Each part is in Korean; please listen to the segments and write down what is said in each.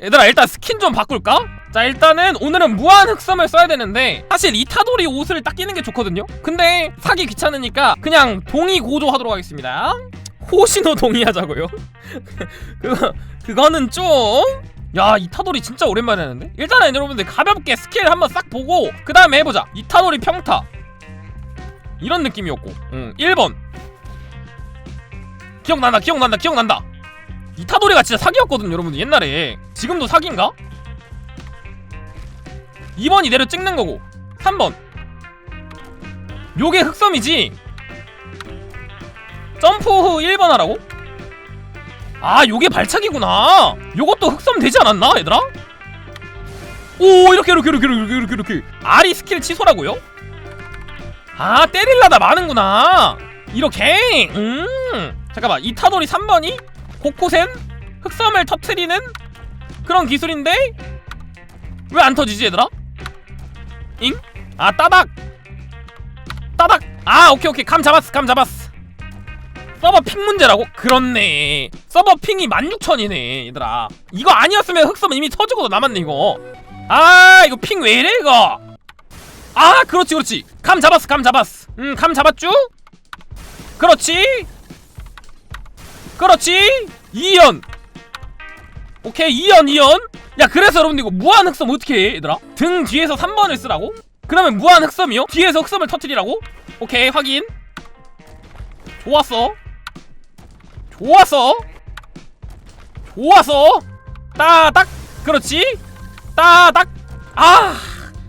얘들아 일단 스킨 좀 바꿀까? 자 일단은 오늘은 무한 흑섬을 써야 되는데 사실 이타도리 옷을 딱 끼는 게 좋거든요? 근데 사기 귀찮으니까 그냥 동의 고조 하도록 하겠습니다. 호시노 동의하자고요. 그거 그거는 좀 야 이타도리 진짜 오랜만에 하는데? 일단은 여러분들 가볍게 스킬 한번 싹 보고 그 다음에 해보자. 이타도리 평타. 이런 느낌이었고. 응 1번. 기억난다 기억난다 기억난다. 이타도리가 진짜 사기였거든 여러분들 옛날에 지금도 사기인가? 2번이 내려 찍는 거고. 3번. 요게 흑섬이지? 점프 후 1번 하라고? 아 요게 발차기구나. 요것도 흑섬 되지 않았나 얘들아? 오 이렇게 이렇게 이렇게 이렇게 이렇게 이렇게. 아리 스킬 취소라고요? 아 때릴라다 마는구나. 이렇게. 음. 잠깐만 이타도리 3번이? 코코센 흑섬을 터트리는 그런 기술인데? 왜 안 터지지 얘들아? 잉? 아 따닥! 따닥! 아 오케이 오케이. 감 잡았어 감 잡았어. 서버 핑 문제라고? 그렇네. 서버 핑이 16,000이네 얘들아. 이거 아니었으면 흑섬 이미 터지고도 남았네 이거. 아 이거 핑 왜 이래 이거? 아 그렇지 그렇지. 감 잡았어 감 잡았어. 음감 잡았쥬? 그렇지. 그렇지. 2연 오케이 2연 2연. 야 그래서 여러분들 이거 무한 흑섬 어떻게 해 얘들아? 등 뒤에서 3번을 쓰라고? 그러면 무한 흑섬이요? 뒤에서 흑섬을 터뜨리라고? 오케이 확인. 좋았어. 좋았어. 좋았어. 따딱. 그렇지. 따딱. 아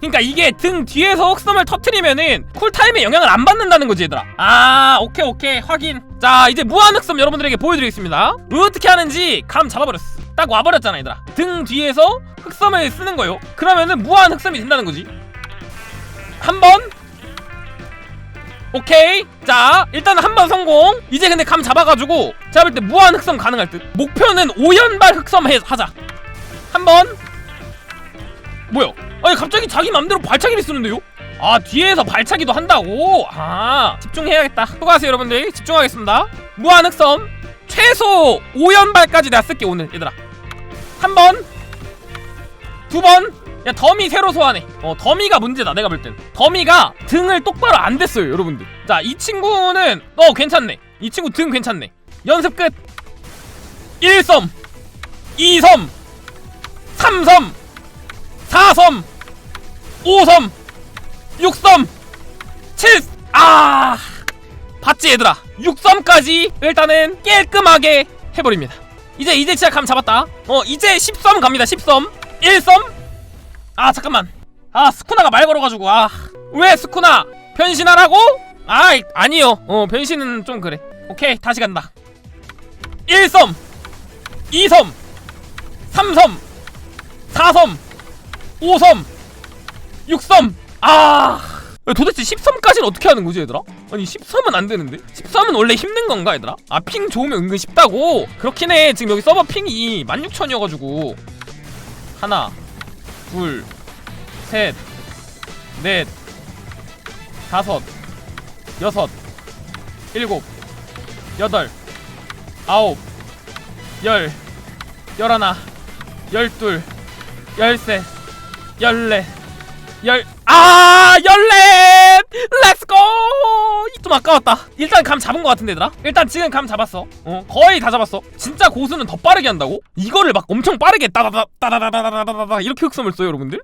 그니까 이게 등 뒤에서 흑섬을 터트리면은 쿨타임에 영향을 안 받는다는 거지 얘들아. 아 오케이 오케이. 확인. 자 이제 무한 흑섬 여러분들에게 보여드리겠습니다. 어떻게 하는지 감 잡아버렸어 딱 와버렸잖아 얘들아. 등 뒤에서 흑섬을 쓰는 거요. 그러면은 무한 흑섬이 된다는 거지. 한 번. 오케이. 자 일단 한 번 성공. 이제 근데 감 잡아가지고 제가 볼 때 무한 흑섬 가능할 듯. 목표는 5연발 흑섬 해, 하자. 한 번. 뭐야? 아니 갑자기 자기 맘대로 발차기를 쓰는데요? 아 뒤에서 발차기도 한다고? 아 집중해야겠다. 수고하세요 여러분들. 집중하겠습니다. 무한 흑섬 최소 5연발까지 내가 쓸게 오늘 얘들아 한 번 두 번. 야 더미 새로 소환해. 어 더미가 문제다 내가 볼 땐. 더미가 등을 똑바로 안 댔어요 여러분들. 자 이 친구는 어 괜찮네. 이 친구 등 괜찮네. 연습 끝. 1섬 2섬 3섬 4섬 5섬 6섬 7 아! 봤지 얘들아? 6섬까지 일단은 깔끔하게 해버립니다 이제 이제 감 잡았다. 어 이제 10섬 갑니다 10섬 1섬 아 잠깐만. 아 스쿠나가 말 걸어가지고 아. 왜 스쿠나? 변신하라고? 아 이- 아니요. 어 변신은 좀 그래. 오케이 다시 간다. 1섬 2섬 3섬 4섬 5섬 6섬 아. 도대체 10섬까지는 어떻게 하는 거지 얘들아? 아니 13은 안 되는데? 13은 원래 힘든 건가 얘들아? 아 핑 좋으면 은근 쉽다고? 그렇긴 해 지금 여기 서버 핑이 16,000이어가지고 하나 둘셋넷 다섯 여섯 일곱 여덟 아홉 열 열하나 열둘 열셋 열넷 열, 아, 열넷! 렛츠고! 좀 아까웠다. 일단 감 잡은 것 같은데, 얘들아? 일단 지금 감 잡았어. 어, 거의 다 잡았어. 진짜 고수는 더 빠르게 한다고? 이거를 막 엄청 빠르게 따다다, 따다다다다다다다 이렇게 흑섬을 써요, 여러분들?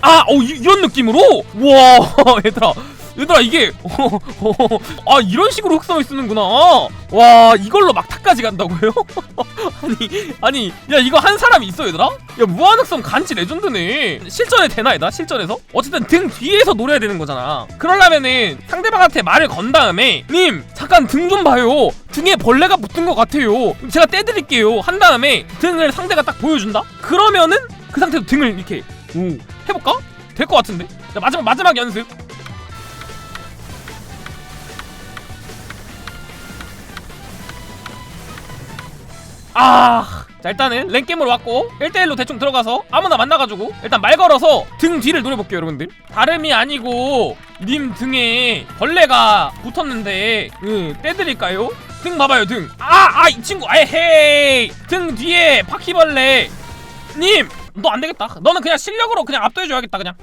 아, 어, 이, 이런 느낌으로? 와, 얘들아. 얘들아, 이게, 아, 이런 식으로 흑성을 쓰는구나. 와, 이걸로 막타까지 간다고요? 아니, 아니, 야, 이거 한 사람이 있어, 얘들아? 야, 무한 흑성 간지 레전드네. 실전에 되나, 얘들아? 실전에서? 어쨌든 등 뒤에서 노려야 되는 거잖아. 그러려면은 상대방한테 말을 건 다음에, 님, 잠깐 등 좀 봐요. 등에 벌레가 붙은 것 같아요. 제가 떼드릴게요. 한 다음에 등을 상대가 딱 보여준다? 그러면은 그 상태로 등을 이렇게, 오, 해볼까? 될 것 같은데? 자, 마지막, 마지막 연습. 아. 자 일단은 랭게임으로 왔고 1대1로 대충 들어가서 아무나 만나가지고 일단 말 걸어서 등 뒤를 노려볼게요 여러분들 다름이 아니고 님 등에 벌레가 붙었는데 응 떼드릴까요? 등 봐봐요 등 아! 아! 이 친구 에헤이 등 뒤에 바퀴벌레 님! 너 안되겠다 너는 그냥 실력으로 그냥 압도해줘야겠다 그냥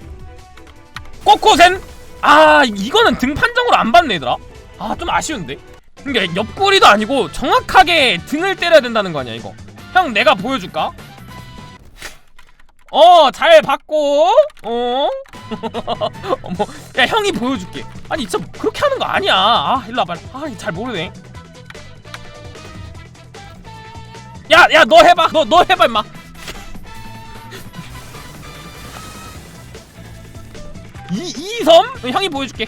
꼬코센! 아 이거는 등 판정으로 안 받네 얘들아 아 좀 아쉬운데 그러니까 옆구리도 아니고 정확하게 등을 때려야 된다는 거 아니야 이거? 형 내가 보여줄까? 어 잘 받고. 어? 어? 어머 야 형이 보여줄게. 아니 진짜 그렇게 하는 거 아니야. 아 일로 와봐. 아잘 모르네. 야 야 너 해봐. 너 너 해봐 임마. 이, 이섬? 형이 보여줄게.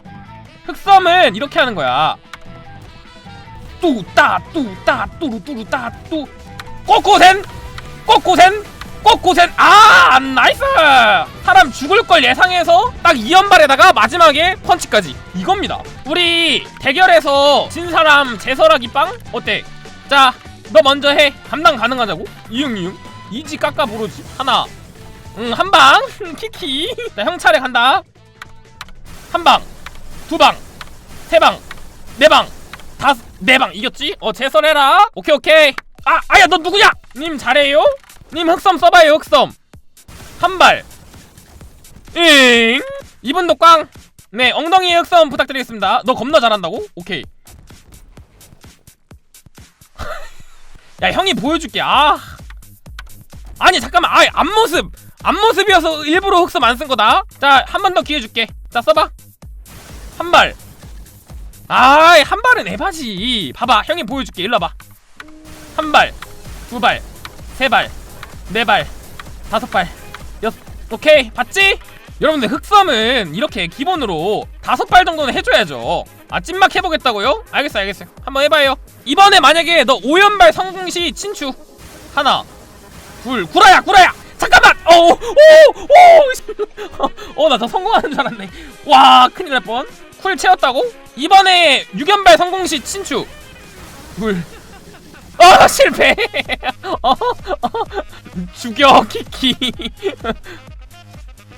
흑섬은 이렇게 하는 거야. 뚜따 뚜따 뚜루 뚜루 따뚜. 꼬꼬센 꼬꼬센 꼬꼬센 아 나이스! 사람 죽을 걸 예상해서 딱 2연발에다가 마지막에 펀치까지. 이겁니다. 우리 대결에서 진 사람 제설하기 빵? 어때? 자 너 먼저 해. 담당 가능하자고? 이응이응. 이지 깎아 부르지. 하나. 응 한방. 키키. 자 형 차례 간다. 한방. 두방 세방 네방 다섯 네방 이겼지? 어 재설해라. 오케이 오케이. 아 아야 너 누구냐? 님 잘해요? 님 흑섬 써봐요 흑섬. 한발. 잉. 이분도 꽝네 엉덩이 흑섬 부탁드리겠습니다. 너 겁나 잘한다고? 오케이. 야 형이 보여줄게. 아. 아니 잠깐만. 아이, 앞모습. 앞모습이어서 일부러 흑섬 안 쓴거다. 자 한 번 더 기회 줄게. 자 써봐. 한 발. 아이, 한 발은 해바지. 봐봐, 형님 보여줄게. 일로 와봐. 한 발, 두 발, 세 발, 네 발, 다섯 발, 여섯. 오케이, 봤지? 여러분들 흑섬은 이렇게 기본으로 다섯 발 정도는 해줘야죠. 아 찐막 해보겠다고요? 알겠어요 알겠어요 한번 해봐요 이번에 만약에 너 오연발 성공시 친추 하나 둘 구라야 구라야 잠깐만 어오오오어나 저 성공하는 줄 알았네 와 큰일 날 뻔 쿨 채웠다고? 이번에 6연발 성공시 친추 물. 어 실패. 어, 어, 죽여 키키.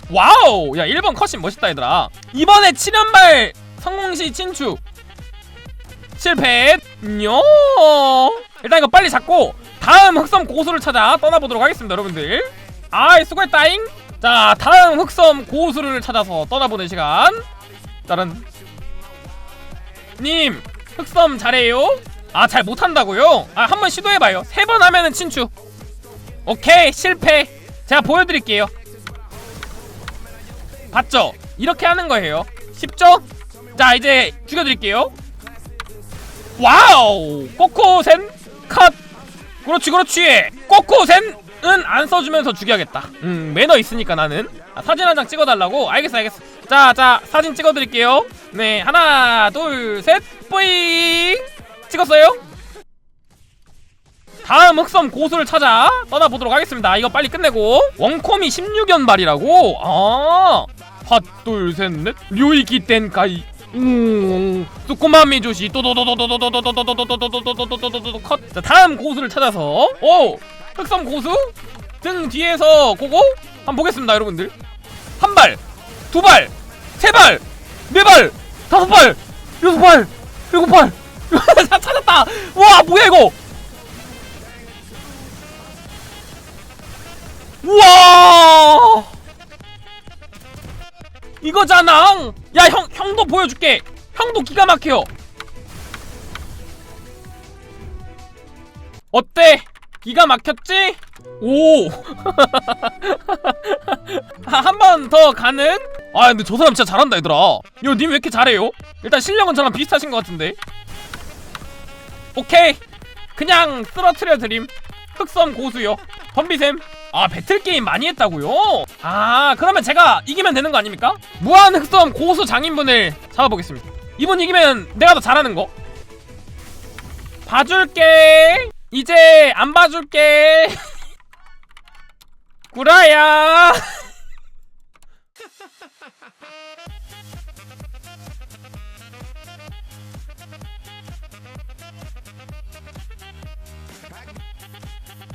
와우. 야 1번 컷신 멋있다 얘들아. 이번에 7연발 성공시 친추 실패. 뇨. 일단 이거 빨리 잡고 다음 흑섬 고수를 찾아 떠나보도록 하겠습니다 여러분들. 아이 수고했다잉. 자 다음 흑섬 고수를 찾아서 떠나보는 시간. 다른. 님 흑섬 잘해요? 아 잘 못한다고요? 아 한번 시도해봐요. 세 번 하면은 친추. 오케이 실패. 제가 보여드릴게요. 봤죠? 이렇게 하는 거예요. 쉽죠? 자 이제 죽여드릴게요. 와우! 꼬코센 컷! 그렇지 그렇지! 꼬코센은 안 써주면서 죽여야겠다. 음 매너 있으니까 나는. 아, 사진 한 장 찍어달라고? 알겠어 알겠어. 자 자 사진 찍어드릴게요. 네 하나 둘셋 뿌잉! 찍었어요? 다음 흑섬 고수를 찾아 떠나보도록 하겠습니다. 이거 빨리 끝내고. 원콤이 16연발이라고? 아 핫둘셋넷. 류이기 땐까이. 음, 뚜꾸마미 조시. 또도도도도도도도도도도도도도도도도컷 자 다음 고수를 찾아서 오 흑섬 고수 등 뒤에서 고고 한번 보겠습니다 여러분들. 한 발, 두 발, 세 발, 네 발, 다섯 발, 여섯 발, 일곱 발. 찾았다! 우와 뭐야 이거? 우와! 이거잖아. 야 형, 형도 보여줄게. 형도 기가 막혀. 어때? 기가 막혔지? 오! 한 번 더 가는? 아 근데 저 사람 진짜 잘한다 얘들아. 이거 님왜 이렇게 잘해요? 일단 실력은 저랑 비슷하신 것 같은데. 오케이. 그냥 쓰러트려 드림. 흑섬 고수요. 덤비셈. 아 배틀게임 많이 했다고요? 아 그러면 제가 이기면 되는 거 아닙니까? 무한 흑섬 고수 장인분을 잡아보겠습니다. 이분 이기면 내가 더 잘하는 거. 봐줄게. 이제 안 봐줄게 구라야